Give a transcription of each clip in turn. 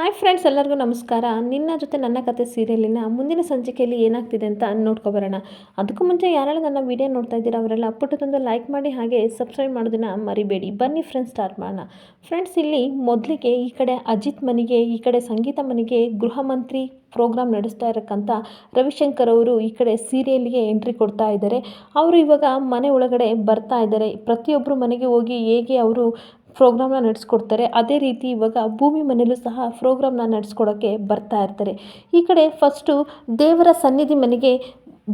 Hi friends ಎಲ್ಲರಿಗೂ ನಮಸ್ಕಾರ. ನಿನ್ನ ಜೊತೆ ನನ್ನ ಕತೆ ಸೀರಿಯಲಿನ ಮುಂದಿನ ಸಂಚಿಕೆಯಲ್ಲಿ ಏನಾಗ್ತಿದೆ ಅಂತ ನೋಡ್ಕೊಬರೋಣ. ಅದಕ್ಕೂ ಮುಂಚೆ ಯಾರೆಲ್ಲ ನನ್ನ ವಿಡಿಯೋ ನೋಡ್ತಾ ಇದ್ದೀರಾ, ಅವರೆಲ್ಲ ಪುಟ್ಟದೊಂದು ಲೈಕ್ ಮಾಡಿ ಹಾಗೆ ಸಬ್ಸ್ಕ್ರೈಬ್ ಮಾಡೋದನ್ನ ಮರಿಬೇಡಿ. ಬನ್ನಿ ಫ್ರೆಂಡ್ಸ್ ಸ್ಟಾರ್ಟ್ ಮಾಡೋಣ. ಫ್ರೆಂಡ್ಸ್ ಇಲ್ಲಿ ಮೊದಲಿಗೆ ಈ ಕಡೆ ಅಜಿತ್ ಮನೆಗೆ, ಈ ಕಡೆ ಸಂಗೀತ ಮನೆಗೆ ಗೃಹ ಮಂತ್ರಿ ಪ್ರೋಗ್ರಾಮ್ ನಡೆಸ್ತಾ ಇರಕ್ಕಂಥ ರವಿಶಂಕರ್ ಅವರು ಈ ಕಡೆ ಸೀರಿಯಲ್ಗೆ ಎಂಟ್ರಿ ಕೊಡ್ತಾ ಇದ್ದಾರೆ. ಅವರು ಇವಾಗ ಮನೆ ಒಳಗಡೆ ಬರ್ತಾ ಇದ್ದಾರೆ. ಪ್ರತಿಯೊಬ್ಬರು ಮನೆಗೆ ಹೋಗಿ ಹೇಗೆ ಅವರು ಪ್ರೋಗ್ರಾಮ್ನ ನಡೆಸ್ಕೊಡ್ತಾರೆ. ಅದೇ ರೀತಿ ಇವಾಗ ಭೂಮಿ ಮನೆಯಲ್ಲೂ ಸಹ ಪ್ರೋಗ್ರಾಮ್ನ ನಡೆಸ್ಕೊಡೋಕ್ಕೆ ಬರ್ತಾ ಇರ್ತಾರೆ. ಈ ಕಡೆ ಫಸ್ಟು ದೇವರ ಸನ್ನಿಧಿ ಮನೆಗೆ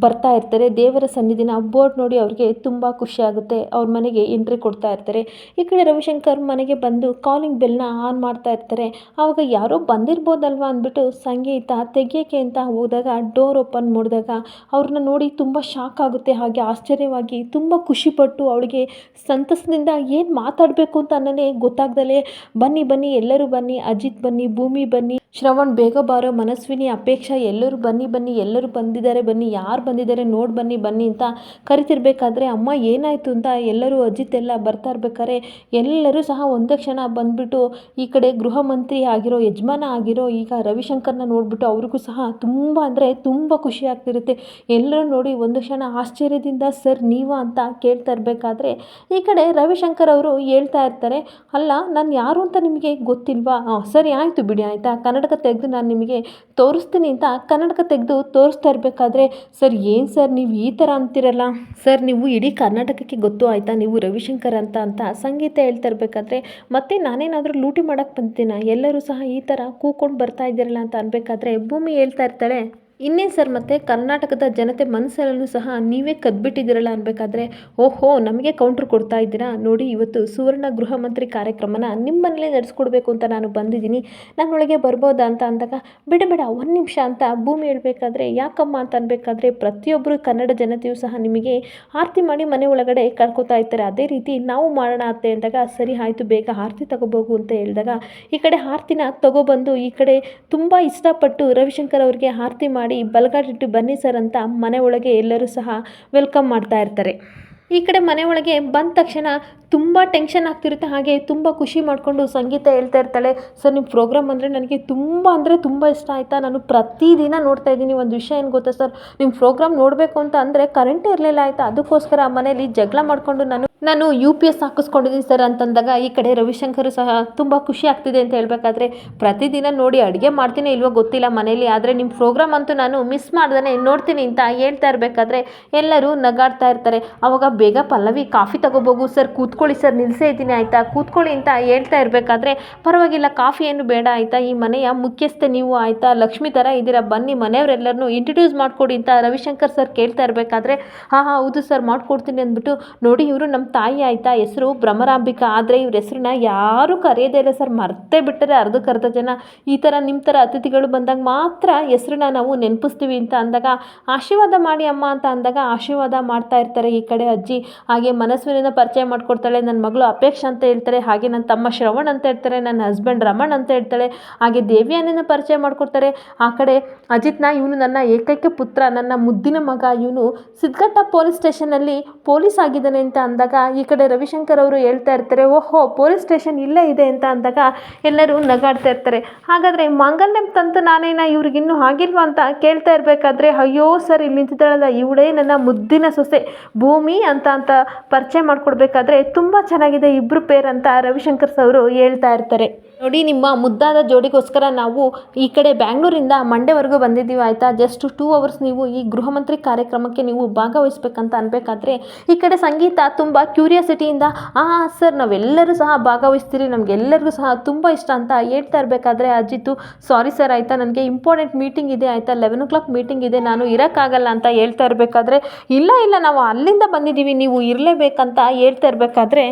ಬರ್ತಾ ಇರ್ತಾರೆ, ದೇವರ ಸನ್ನಿಧಿನ ಬೋರ್ಡ್ ನೋಡಿ ಅವ್ರಿಗೆ ತುಂಬ ಖುಷಿ ಆಗುತ್ತೆ, ಅವ್ರ ಮನೆಗೆ ಎಂಟ್ರಿ ಕೊಡ್ತಾ ಇರ್ತಾರೆ. ಈ ಕಡೆ ರವಿಶಂಕರ್ ಮನೆಗೆ ಬಂದು ಕಾಲಿಂಗ್ ಬೆಲ್ನ ಆನ್ ಮಾಡ್ತಾ ಇರ್ತಾರೆ. ಆವಾಗ ಯಾರೋ ಬಂದಿರ್ಬೋದಲ್ವಾ ಅಂದ್ಬಿಟ್ಟು ಸಂಗೀತ ತೆಗಿಯೋಕ್ಕೆ ಅಂತ ಹೋದಾಗ ಡೋರ್ ಓಪನ್ ಮಾಡಿದಾಗ ಅವ್ರನ್ನ ನೋಡಿ ತುಂಬ ಶಾಕ್ ಆಗುತ್ತೆ, ಹಾಗೆ ಆಶ್ಚರ್ಯವಾಗಿ ತುಂಬ ಖುಷಿಪಟ್ಟು ಅವಳಿಗೆ ಸಂತಸದಿಂದ ಏನು ಮಾತಾಡಬೇಕು ಅಂತ ಅನ್ನೋದೇ ಗೊತ್ತಾಗ್ದಲೇ ಬನ್ನಿ ಬನ್ನಿ, ಎಲ್ಲರೂ ಬನ್ನಿ, ಅಜಿತ್ ಬನ್ನಿ, ಭೂಮಿ ಬನ್ನಿ. ಶ್ರವಣ್, ಬೇಗ ಬಾರೋ ಮನಸ್ವಿನಿ, ಅಪೇಕ್ಷಾ, ಎಲ್ಲರೂ ಬನ್ನಿ ಬನ್ನಿ, ಎಲ್ಲರೂ ಬಂದಿದ್ದಾರೆ, ಬನ್ನಿ, ಯಾರು ಬಂದಿದ್ದಾರೆ ನೋಡಿ ಬನ್ನಿ ಬನ್ನಿ ಅಂತ ಕರಿತಿರ್ಬೇಕಾದ್ರೆ, ಅಮ್ಮ, ಏನಾಯಿತು ಅಂತ ಎಲ್ಲರೂ ಅಜಿತ್ ಎಲ್ಲ ಬರ್ತಾ ಇರ್ಬೇಕಾದ್ರೆ ಎಲ್ಲರೂ ಸಹ ಒಂದೇ ಕ್ಷಣ ಬಂದ್ಬಿಟ್ಟು ಈ ಕಡೆ ಗೃಹ ಮಂತ್ರಿ ಆಗಿರೋ, ಯಜಮಾನ ಆಗಿರೋ, ಈಗ ರವಿಶಂಕರ್ನ ನೋಡಿಬಿಟ್ಟು ಅವ್ರಿಗೂ ಸಹ ತುಂಬ ಅಂದರೆ ತುಂಬ ಖುಷಿ ಆಗ್ತಿರುತ್ತೆ. ಎಲ್ಲರೂ ನೋಡಿ ಒಂದು ಕ್ಷಣ ಆಶ್ಚರ್ಯದಿಂದ, ಸರ್, ನೀವಾ ಅಂತ ಕೇಳ್ತಾ ಇರಬೇಕಾದ್ರೆ, ಈ ಕಡೆ ರವಿಶಂಕರ್ ಅವರು ಹೇಳ್ತಾ ಇರ್ತಾರೆ, ಅಲ್ಲ, ನಾನು ಯಾರು ಅಂತ ನಿಮಗೆ ಗೊತ್ತಿಲ್ವಾ? ಸರಿ, ಆಯಿತು ಬಿಡಿ, ಆಯಿತಾ? ಕನ್ನಡಕ ತೆಗೆದು ನಾನು ನಿಮಗೆ ತೋರಿಸ್ತೀನಿ ಅಂತ ಕನ್ನಡಕ ತೆಗೆದು ತೋರಿಸ್ತಾ ಇರಬೇಕಾದ್ರೆ, ಸರ್, ಏನು ಸರ್ ನೀವು ಈ ಥರ ಅಂತೀರಲ್ಲ? ಸರ್, ನೀವು ಇಡೀ ಕರ್ನಾಟಕಕ್ಕೆ ಗೊತ್ತು ಆಯಿತಾ? ನೀವು ರವಿಶಂಕರ್ ಅಂತ ಅಂತ ಸಂಗೀತ ಹೇಳ್ತಾ ಇರಬೇಕಾದ್ರೆ, ಮತ್ತೆ ನಾನೇನಾದರೂ ಲೂಟಿ ಮಾಡೋಕ್ಕೆ ಬಂತೀನ ಎಲ್ಲರೂ ಸಹ ಈ ಥರ ಕೂಕೊಂಡು ಬರ್ತಾ ಇದ್ದೀರಲ್ಲ ಅಂತ ಅನ್ಬೇಕಾದ್ರೆ ಭೂಮಿ ಹೇಳ್ತಾ ಇರ್ತಾಳೆ. ಇನ್ನೇನು ಸರ್ ಮತ್ತೆ ಕರ್ನಾಟಕದ ಜನತೆ ಮನಸ್ಸಲ್ಲೂ ಸಹ ನೀವೇ ಕದ್ಬಿಟ್ಟಿದ್ದೀರಲ್ಲ ಅನ್ಬೇಕಾದ್ರೆ ಓಹೋ, ನಮಗೆ ಕೌಂಟ್ರ್ ಕೊಡ್ತಾ ಇದ್ದೀರಾ? ನೋಡಿ, ಇವತ್ತು ಸುವರ್ಣ ಗೃಹ ಮಂತ್ರಿ ಕಾರ್ಯಕ್ರಮನ ನಿಮ್ಮ ಮನೇಲೇ ನಡೆಸ್ಕೊಡ್ಬೇಕು ಅಂತ ನಾನು ಬಂದಿದ್ದೀನಿ. ನನ್ನೊಳಗೆ ಬರ್ಬೋದಾ ಅಂತ ಅಂದಾಗ, ಬಿಡ, ಬೇಡ, ಒಂದು ನಿಮಿಷ ಅಂತ ಭೂಮಿ ಹೇಳಬೇಕಾದ್ರೆ, ಯಾಕಮ್ಮ ಅಂತ ಅನ್ಬೇಕಾದ್ರೆ ಪ್ರತಿಯೊಬ್ಬರು ಕನ್ನಡ ಜನತೆಯೂ ಸಹ ನಿಮಗೆ ಆರತಿ ಮಾಡಿ ಮನೆ ಒಳಗಡೆ ಕಳ್ಕೊತಾ ಇರ್ತಾರೆ. ಅದೇ ರೀತಿ ನಾವು ಮಾಡೋಣ ಅತ್ತೆ ಅಂದಾಗ, ಸರಿ ಆಯಿತು, ಬೇಗ ಆರತಿ ತಗೋಬೋದು ಅಂತ ಹೇಳಿದಾಗ, ಈ ಕಡೆ ಆರತಿನ ತಗೊಬಂದು ಈ ಕಡೆ ತುಂಬ ಇಷ್ಟಪಟ್ಟು ರವಿಶಂಕರ್ ಅವ್ರಿಗೆ ಆರತಿ ಮಾಡಿ ಬಲಗಾಟಿಟ್ಟು ಬನ್ನಿ ಸರ್ ಅಂತ ಮನೆ ಒಳಗೆ ಎಲ್ಲರೂ ಸಹ ವೆಲ್ಕಮ್ ಮಾಡ್ತಾ ಇರ್ತಾರೆ. ಈ ಕಡೆ ಮನೆ ಒಳಗೆ ಬಂದ ತಕ್ಷಣ ತುಂಬ ಟೆನ್ಷನ್ ಆಗ್ತಿರುತ್ತೆ. ಹಾಗೆ ತುಂಬ ಖುಷಿ ಮಾಡಿಕೊಂಡು ಸಂಗೀತ ಹೇಳ್ತಾ ಇರ್ತಾಳೆ. ಸರ್ ನಿಮ್ಮ ಪ್ರೋಗ್ರಾಮ್ ಅಂದರೆ ನನಗೆ ತುಂಬ ಅಂದರೆ ತುಂಬ ಇಷ್ಟ ಆಯಿತಾ? ನಾನು ಪ್ರತಿದಿನ ನೋಡ್ತಾ ಇದ್ದೀನಿ. ಒಂದು ವಿಷಯ ಏನು ಗೊತ್ತಾ ಸರ್? ನಿಮ್ಮ ಪ್ರೋಗ್ರಾಮ್ ನೋಡಬೇಕು ಅಂತ ಅಂದರೆ ಕರೆಂಟೇ ಇರಲಿಲ್ಲ ಆಯಿತಾ? ಅದಕ್ಕೋಸ್ಕರ ಮನೇಲಿ ಜಗಳ ಮಾಡಿಕೊಂಡು ನಾನು ನಾನು ಯು ಪಿ ಎಸ್ ಹಾಕಿಸ್ಕೊಂಡಿದ್ದೀನಿ ಸರ್ ಅಂತಂದಾಗ ಈ ಕಡೆ ರವಿಶಂಕರ್ ಸಹ ತುಂಬ ಖುಷಿ ಆಗ್ತಿದೆ ಅಂತ ಹೇಳಬೇಕಾದ್ರೆ, ಪ್ರತಿದಿನ ನೋಡಿ ಅಡುಗೆ ಮಾಡ್ತೀನಿ ಇಲ್ವೋ ಗೊತ್ತಿಲ್ಲ ಮನೇಲಿ ಆದರೆ ನಿಮ್ಮ ಪ್ರೋಗ್ರಾಮ್ ಅಂತೂ ನಾನು ಮಿಸ್ ಮಾಡ್ದೇ ನೋಡ್ತೀನಿ ಅಂತ ಹೇಳ್ತಾ ಇರಬೇಕಾದ್ರೆ ಎಲ್ಲರೂ ನಗಾಡ್ತಾ ಇರ್ತಾರೆ. ಅವಾಗ ಬೇಗ ಪಲ್ಲವಿ, ಕಾಫಿ ತಗೋಬೋಗು, ಸರ್ ಕೂತ್ಕೊಳ್ಳಿ ಸರ್ ನಿಲ್ಲಿಸೇ ಇದ್ದೀನಿ ಆಯಿತಾ? ಕೂತ್ಕೊಳ್ಳಿ ಅಂತ ಹೇಳ್ತಾ ಇರಬೇಕಾದ್ರೆ, ಪರವಾಗಿಲ್ಲ, ಕಾಫಿ ಏನು ಬೇಡ ಆಯಿತಾ? ಈ ಮನೆಯ ಮುಖ್ಯಸ್ಥೆ ನೀವು ಆಯಿತಾ? ಲಕ್ಷ್ಮಿ ಥರ ಇದ್ದೀರಾ? ಬನ್ನಿ, ಮನೆಯವರೆಲ್ಲರನ್ನೂ ಇಂಟ್ರಡ್ಯೂಸ್ ಮಾಡಿಕೊಡಿ ಅಂತ ರವಿಶಂಕರ್ ಸರ್ ಕೇಳ್ತಾ ಇರಬೇಕಾದ್ರೆ ಹಾಂ ಹಾಂ ಹೌದು ಸರ್, ಮಾಡಿಕೊಡ್ತೀನಿ ಅಂದ್ಬಿಟ್ಟು ನೋಡಿ ಇವರು ನಮ್ಮ ತಾಯಿ ಆಯ್ತಾ, ಹೆಸರು ಭ್ರಮರಾಂಬಿಕ. ಆದರೆ ಇವ್ರ ಹೆಸ್ರನ್ನ ಯಾರೂ ಕರೆಯೋದೇ ಇಲ್ಲ ಸರ್. ಮರ್ತೇ ಬಿಟ್ಟರೆ ಅರ್ಧಕ್ಕೆ ಅರ್ಧ ಜನ. ಈ ಥರ ನಿಮ್ಮ ಥರ ಅತಿಥಿಗಳು ಬಂದಾಗ ಮಾತ್ರ ಹೆಸ್ರನ್ನ ನಾವು ನೆನಪಿಸ್ತೀವಿ ಅಂತ ಅಂದಾಗ, ಆಶೀರ್ವಾದ ಮಾಡಿ ಅಮ್ಮ ಅಂತ ಅಂದಾಗ ಆಶೀರ್ವಾದ ಮಾಡ್ತಾ ಇರ್ತಾರೆ ಈ ಕಡೆ ಅಜ್ಜಿ. ಹಾಗೆ ಮನಸ್ಸಿನಿಂದ ಪರಿಚಯ ಮಾಡ್ಕೊಡ್ತಾಳೆ ನನ್ನ ಮಗಳು ಅಪೇಕ್ಷ ಅಂತ ಹೇಳ್ತಾರೆ. ಹಾಗೆ ನನ್ನ ತಮ್ಮ ಶ್ರವಣ್ ಅಂತ ಹೇಳ್ತಾರೆ ನನ್ನ ಹಸ್ಬೆಂಡ್ ರಮಣ್ ಅಂತ ಹೇಳ್ತಾಳೆ. ಹಾಗೆ ದೇವಿಯಾನಿನ ಪರಿಚಯ ಮಾಡ್ಕೊಡ್ತಾರೆ. ಆ ಕಡೆ ಅಜಿತ್ನ ಇವನು ನನ್ನ ಏಕೈಕ ಪುತ್ರ. ನನ್ನ ಮುದ್ದಿನ ಮಗ. ಇವನು ಸಿದ್ಧಘಟ್ಟ ಪೊಲೀಸ್ ಸ್ಟೇಷನಲ್ಲಿ ಪೊಲೀಸ್ ಆಗಿದ್ದಾನೆ ಅಂತ ಅಂದಾಗ ಈ ಕಡೆ ರವಿಶಂಕರ್ ಅವರು ಹೇಳ್ತಾ ಇರ್ತಾರೆ, ಓಹೋ, ಪೊಲೀಸ್ ಸ್ಟೇಷನ್ ಇಲ್ಲೇ ಇದೆ ಅಂತ ಅಂದಾಗ ಎಲ್ಲರೂ ನಗಾಡ್ತಾ ಇರ್ತಾರೆ. ಹಾಗಾದರೆ ಮಾಂಗಲ್ಯಂ ತಂತು ನಾನೇನ ಇವ್ರಿಗಿನ್ನೂ ಆಗಿಲ್ವಾ ಅಂತ ಕೇಳ್ತಾ ಇರಬೇಕಾದ್ರೆ, ಅಯ್ಯೋ ಸರ್, ಇಲ್ಲಿ ನಿಂತಿದ್ದಾಳಲ್ಲ, ಇವಳೇ ನನ್ನ ಮುದ್ದಿನ ಸೊಸೆ, ಭೂಮಿ ಅಂತ ಅಂತ ಪರಿಚಯ ಮಾಡಿಕೊಡ್ಬೇಕಾದ್ರೆ ತುಂಬ ಚೆನ್ನಾಗಿದೆ ಇಬ್ಬರು ಪೇರ್ ಅಂತ ರವಿಶಂಕರ್ ಅವರು ಹೇಳ್ತಾ ಇರ್ತಾರೆ. ನೋಡಿ, ನಿಮ್ಮ ಮುದ್ದಾದ ಜೋಡಿಗೋಸ್ಕರ ನಾವು ಈ ಕಡೆ ಬ್ಯಾಂಗ್ಳೂರಿಂದ ಮಂಡ್ಯವರೆಗೂ ಬಂದಿದ್ದೀವಿ, ಆಯಿತಾ? ಜಸ್ಟ್ ಟೂ ಅವರ್ಸ್ ನೀವು ಈ ಗೃಹಮಂತ್ರಿ ಕಾರ್ಯಕ್ರಮಕ್ಕೆ ನೀವು ಭಾಗವಹಿಸ್ಬೇಕಂತ ಅನ್ಬೇಕಾದ್ರೆ, ಈ ಕಡೆ ಸಂಗೀತ ತುಂಬ ಕ್ಯೂರಿಯಾಸಿಟಿಯಿಂದ ಆ ಸರ್ ನಾವೆಲ್ಲರೂ ಸಹ ಭಾಗವಹಿಸ್ತೀರಿ, ನಮಗೆಲ್ಲರಿಗೂ ಸಹ ತುಂಬ ಇಷ್ಟ ಅಂತ ಹೇಳ್ತಾ ಇರಬೇಕಾದ್ರೆ, ಅಜಿತು ಸಾರಿ ಸರ್ ಆಯಿತಾ? ನನಗೆ ಇಂಪಾರ್ಟೆಂಟ್ ಮೀಟಿಂಗ್ ಇದೆ, ಆಯಿತಾ? ಲೆವೆನ್ ಓ ಕ್ಲಾಕ್ ಮೀಟಿಂಗ್ ಇದೆ, ನಾನು ಇರೋಕ್ಕಾಗಲ್ಲ ಅಂತ ಹೇಳ್ತಾ ಇರಬೇಕಾದ್ರೆ, ಇಲ್ಲ ಇಲ್ಲ, ನಾವು ಅಲ್ಲಿಂದ ಬಂದಿದ್ದೀವಿ, ನೀವು ಇರಲೇಬೇಕಂತ ಹೇಳ್ತಾ ಇರಬೇಕಾದ್ರೆ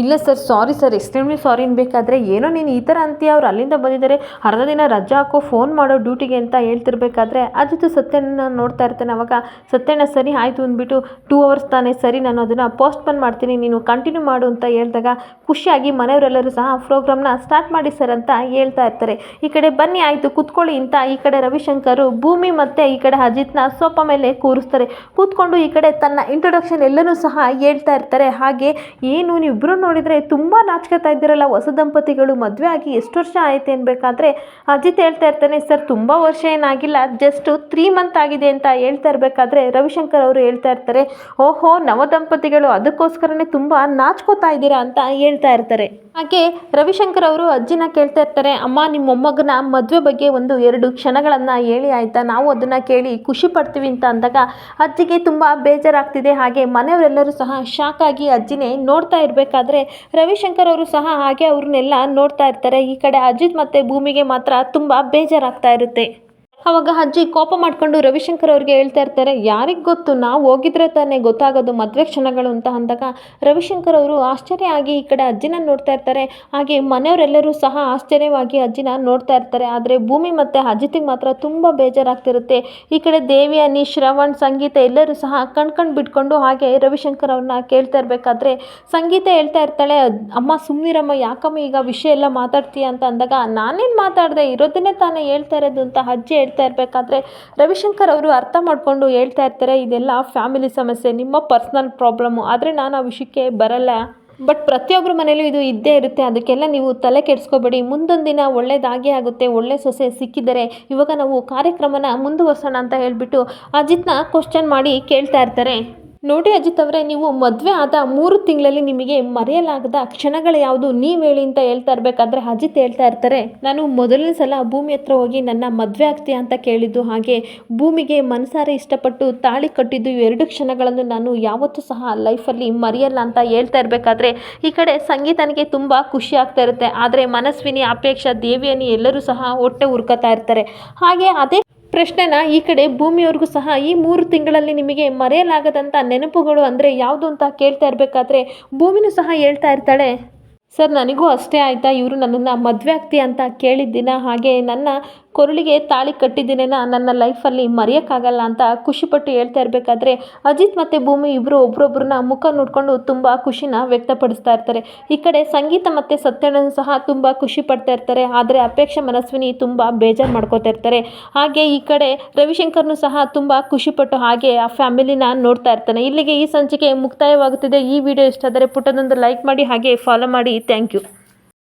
ಇಲ್ಲ sir sorry sir extremely sorry ಅನ್ಬೇಕಾದ್ರೆ ಏನೋ ನೀನು ಈ ಥರ ಅಂತೀಯ, ಅವ್ರು ಅಲ್ಲಿಂದ ಬಂದಿದ್ದಾರೆ, ಅರ್ಧ ದಿನ ರಜಾ ಹಾಕೋ ಫೋನ್ ಮಾಡೋ ಡ್ಯೂಟಿಗೆ ಅಂತ ಹೇಳ್ತಿರ್ಬೇಕಾದ್ರೆ ಅಜಿತು ಸತ್ಯನ ನೋಡ್ತಾ ಇರ್ತಾನೆ, ಅವಾಗ ಸತ್ಯಣ್ಣ ಸರಿ ಆಯಿತು ಅಂದ್ಬಿಟ್ಟು ಟೂ ಅವರ್ಸ್ ತಾನೇ ಸರಿ, ನಾನು ಅದನ್ನು ಪೋಸ್ಟ್ಪೋನ್ ಮಾಡ್ತೀನಿ, ನೀನು ಕಂಟಿನ್ಯೂ ಮಾಡು ಅಂತ ಹೇಳಿದಾಗ ಖುಷಿಯಾಗಿ ಮನೆಯವರೆಲ್ಲರೂ ಸಹ ಪ್ರೋಗ್ರಾಮ್ನ ಸ್ಟಾರ್ಟ್ ಮಾಡಿ ಸರ್ ಅಂತ ಹೇಳ್ತಾ ಇರ್ತಾರೆ. ಈ ಕಡೆ ಬನ್ನಿ, ಆಯಿತು, ಕೂತ್ಕೊಳ್ಳಿ ಅಂತ ಈ ಕಡೆ ರವಿಶಂಕರು, ಭೂಮಿ ಮತ್ತು ಈ ಕಡೆ ಅಜಿತ್ನ ಸೋಪ ಮೇಲೆ ಕೂರಿಸ್ತಾರೆ. ಕೂತ್ಕೊಂಡು ಈ ಕಡೆ ತನ್ನ ಇಂಟ್ರೊಡಕ್ಷನ್ ಎಲ್ಲನೂ ಸಹ ಹೇಳ್ತಾ ಇರ್ತಾರೆ. ಹಾಗೆ ಏನು ನೀವಿಬ್ಬರು ನೋಡಿದರೆ ತುಂಬ ನಾಚ್ಕೋತಾ ಇದ್ದೀರಲ್ಲ, ಹೊಸ ದಂಪತಿಗಳು ಮದುವೆ ಆಗಿ ಎಷ್ಟು ವರ್ಷ ಆಯಿತು ಅನ್ಬೇಕಾದ್ರೆ ಅಜಿತ್ ಹೇಳ್ತಾ ಇರ್ತಾನೆ, ಸರ್, ತುಂಬ ವರ್ಷ ಏನಾಗಿಲ್ಲ ಜಸ್ಟ್ ತ್ರೀ ಮಂತ್ ಆಗಿದೆ ಅಂತ ಹೇಳ್ತಾ ಇರಬೇಕಾದ್ರೆ ರವಿಶಂಕರ್ ಅವರು ಹೇಳ್ತಾ ಇರ್ತಾರೆ, ಓಹೋ, ನವ ದಂಪತಿಗಳು ಅದಕ್ಕೋಸ್ಕರನೇ ತುಂಬ ನಾಚ್ಕೋತಾ ಇದ್ದೀರಾ ಅಂತ ಹೇಳ್ತಾ ಇರ್ತಾರೆ. ಹಾಗೆ ರವಿಶಂಕರ್ ಅವರು ಅಜ್ಜಿನ ಕೇಳ್ತಾ ಇರ್ತಾರೆ, ಅಮ್ಮ ನಿಮ್ಮ ಮೊಮ್ಮಗನ ಮದುವೆ ಬಗ್ಗೆ ಒಂದು ಎರಡು ಕ್ಷಣಗಳನ್ನು ಹೇಳಿ ಆಯಿತಾ? ನಾವು ಅದನ್ನು ಕೇಳಿ ಖುಷಿ ಪಡ್ತೀವಿ ಅಂತ ಅಂದಾಗ ಅಜ್ಜಿಗೆ ತುಂಬ ಬೇಜಾರಾಗ್ತಿದೆ, ಹಾಗೆ ಮನೆಯವರೆಲ್ಲರೂ ಸಹ ಶಾಕ್ ಆಗಿ ಅಜ್ಜಿನೇ ನೋಡ್ತಾ ಇರಬೇಕಾದ್ರೆ ರವಿಶಂಕರ್ ಅವರು ಸಹ ಹಾಗೆ ಅವ್ರನ್ನೆಲ್ಲ ನೋಡ್ತಾ ಇರ್ತಾರೆ. ಈ ಕಡೆ ಅಜಿತ್ ಮತ್ತು ಭೂಮಿಗೆ ಮಾತ್ರ ತುಂಬ ಬೇಜಾರಾಗ್ತಾ ಇರುತ್ತೆ. ಅವಾಗ ಅಜ್ಜಿ ಕೋಪ ಮಾಡಿಕೊಂಡು ರವಿಶಂಕರ್ ಅವ್ರಿಗೆ ಹೇಳ್ತಾ ಇರ್ತಾರೆ, ಯಾರಿಗೆ ಗೊತ್ತು? ನಾವು ಹೋಗಿದ್ರೆ ತಾನೇ ಗೊತ್ತಾಗೋದು ಮದುವೆ ಕ್ಷಣಗಳು ಅಂತ ಅಂದಾಗ ರವಿಶಂಕರ್ ಅವರು ಆಶ್ಚರ್ಯ ಆಗಿ ಈ ಕಡೆ ಅಜ್ಜಿನ ನೋಡ್ತಾ ಇರ್ತಾರೆ. ಹಾಗೆ ಮನೆಯವರೆಲ್ಲರೂ ಸಹ ಆಶ್ಚರ್ಯವಾಗಿ ಅಜ್ಜಿನ ನೋಡ್ತಾ ಇರ್ತಾರೆ. ಆದರೆ ಭೂಮಿ ಮತ್ತು ಅಜಿತಿಗೆ ಮಾತ್ರ ತುಂಬ ಬೇಜಾರಾಗ್ತಿರುತ್ತೆ. ಈ ಕಡೆ ದೇವಿ ಅನಿ ಶ್ರವಣ್, ಸಂಗೀತ ಎಲ್ಲರೂ ಸಹ ಕಣ್ಕಂಡು ಬಿಟ್ಕೊಂಡು ಹಾಗೆ ರವಿಶಂಕರ್ ಅವ್ರನ್ನ ಕೇಳ್ತಾ ಇರಬೇಕಾದ್ರೆ ಸಂಗೀತ ಹೇಳ್ತಾ ಇರ್ತಾಳೆ, ಅಮ್ಮ ಸುಮ್ಮನಿರಮ್ಮ ಯಾಕಮ್ಮ ಈಗ ವಿಷಯ ಎಲ್ಲ ಮಾತಾಡ್ತೀಯ? ಅಂತ ಅಂದಾಗ, ನಾನೇನು ಮಾತಾಡಿದೆ? ಇರೋದನ್ನೇ ತಾನೇ ಹೇಳ್ತಾ ಇರೋದು, ಅಂತ ಅಜ್ಜಿ ಹೇಳ್ತಾ ಇರಬೇಕಾದ್ರೆ ರವಿಶಂಕರ್ ಅವರು ಅರ್ಥ ಮಾಡಿಕೊಂಡು ಹೇಳ್ತಾ ಇರ್ತಾರೆ, ಇದೆಲ್ಲ ಫ್ಯಾಮಿಲಿ ಸಮಸ್ಯೆ, ನಿಮ್ಮ ಪರ್ಸ್ನಲ್ ಪ್ರಾಬ್ಲಮ್ಮು ಆದರೆ ನಾನು ಆ ವಿಷಯಕ್ಕೆ ಬರಲ್ಲ. ಬಟ್ ಪ್ರತಿಯೊಬ್ಬರ ಮನೇಲೂ ಇದು ಇದ್ದೇ ಇರುತ್ತೆ. ಅದಕ್ಕೆಲ್ಲ ನೀವು ತಲೆ ಕೆಡಿಸ್ಕೋಬೇಡಿ. ಮುಂದೊಂದು ದಿನ ಒಳ್ಳೇದಾಗೇ ಆಗುತ್ತೆ. ಒಳ್ಳೆ ಸೊಸೆ ಸಿಕ್ಕಿದರೆ ಇವಾಗ ನಾವು ಕಾರ್ಯಕ್ರಮನ ಮುಂದುವರ್ಸೋಣ ಅಂತ ಹೇಳಿಬಿಟ್ಟು ಅಜಿತ್ನ ಕ್ವಶನ್ ಮಾಡಿ ಕೇಳ್ತಾ ಇರ್ತಾರೆ. ನೋಡಿ ಅಜಿತ್ ಅವರೇ, ನೀವು ಮದುವೆ ಆದ ಮೂರು ತಿಂಗಳಲ್ಲಿ ನಿಮಗೆ ಮರೆಯಲಾಗದ ಕ್ಷಣಗಳು ಯಾವುದು? ನೀವು ಹೇಳಿ ಅಂತ ಹೇಳ್ತಾ ಇರಬೇಕಾದ್ರೆ ಅಜಿತ್ ಹೇಳ್ತಾ ಇರ್ತಾರೆ, ನಾನು ಮೊದಲನೇ ಸಲ ಭೂಮಿ ಹತ್ರ ಹೋಗಿ ನನ್ನ ಮದುವೆ ಆಗ್ತೀಯ ಅಂತ ಕೇಳಿದ್ದು, ಹಾಗೆ ಭೂಮಿಗೆ ಮನಸಾರೆ ಇಷ್ಟಪಟ್ಟು ತಾಳಿ ಕಟ್ಟಿದ್ದು ಎರಡು ಕ್ಷಣಗಳನ್ನು ನಾನು ಯಾವತ್ತೂ ಸಹ ಲೈಫಲ್ಲಿ ಮರೆಯಲ್ಲ ಅಂತ ಹೇಳ್ತಾ ಇರಬೇಕಾದ್ರೆ, ಈ ಕಡೆ ಸಂಗೀತನಿಗೆ ತುಂಬ ಖುಷಿ ಆಗ್ತಾ ಇರುತ್ತೆ. ಆದರೆ ಮನಸ್ವಿನಿ, ಅಪೇಕ್ಷಾ ದೇವಿಯನ್ನು ಎಲ್ಲರೂ ಸಹ ಹೊಟ್ಟೆ ಉರ್ಕೋತಾ ಇರ್ತಾರೆ. ಹಾಗೆ ಅದೇ ಪ್ರಶ್ನೆನ ಈ ಕಡೆ ಭೂಮಿಯವ್ರಿಗೂ ಸಹ ಈ ಮೂರು ತಿಂಗಳಲ್ಲಿ ನಿಮಗೆ ಮರೆಯಲಾಗದಂಥ ನೆನಪುಗಳು ಅಂದರೆ ಯಾವುದು ಅಂತ ಕೇಳ್ತಾ ಇರಬೇಕಾದ್ರೆ ಭೂಮಿನೂ ಸಹ ಹೇಳ್ತಾ ಇರ್ತಾಳೆ. ಸರ್, ನನಗೂ ಅಷ್ಟೇ ಆಯಿತಾ ಇವರು ನನ್ನನ್ನು ಮದುವೆ ಆಗ್ತೀಯ ಅಂತ ಕೇಳಿದ್ದಿನ ಹಾಗೆ ನನ್ನ ಕೊರಳಿಗೆ ತಾಳಿ ಕಟ್ಟಿದ್ದೀನೇನ? ನನ್ನ ಲೈಫಲ್ಲಿ ಮರೆಯೋಕ್ಕಾಗಲ್ಲ ಅಂತ ಖುಷಿಪಟ್ಟು ಹೇಳ್ತಾ ಇರಬೇಕಾದ್ರೆ ಅಜಿತ್ ಮತ್ತು ಭೂಮಿ ಇಬ್ಬರು ಒಬ್ಬರೊಬ್ಬರನ್ನ ಮುಖ ನೋಡಿಕೊಂಡು ತುಂಬ ಖುಷಿನ ವ್ಯಕ್ತಪಡಿಸ್ತಾ ಇರ್ತಾರೆ. ಈ ಕಡೆ ಸಂಗೀತ ಮತ್ತು ಸತ್ಯಣ್ಣನು ಸಹ ತುಂಬ ಖುಷಿ ಪಡ್ತಾ ಇರ್ತಾರೆ. ಆದರೆ ಅಪೇಕ್ಷ ಮನಸ್ವಿನಿ ತುಂಬ ಬೇಜಾರು ಮಾಡ್ಕೋತಾ ಇರ್ತಾರೆ. ಹಾಗೆ ಈ ಕಡೆ ರವಿಶಂಕರ್ನು ಸಹ ತುಂಬ ಖುಷಿಪಟ್ಟು ಹಾಗೆ ಆ ಫ್ಯಾಮಿಲಿನ ನೋಡ್ತಾ ಇರ್ತಾನೆ. ಇಲ್ಲಿಗೆ ಈ ಸಂಚಿಕೆ ಮುಕ್ತಾಯವಾಗುತ್ತಿದೆ. ಈ ವಿಡಿಯೋ ಇಷ್ಟ ಆದರೆ ಪುಟ್ಟದೊಂದು ಲೈಕ್ ಮಾಡಿ ಹಾಗೆ ಫಾಲೋ ಮಾಡಿ. Thank you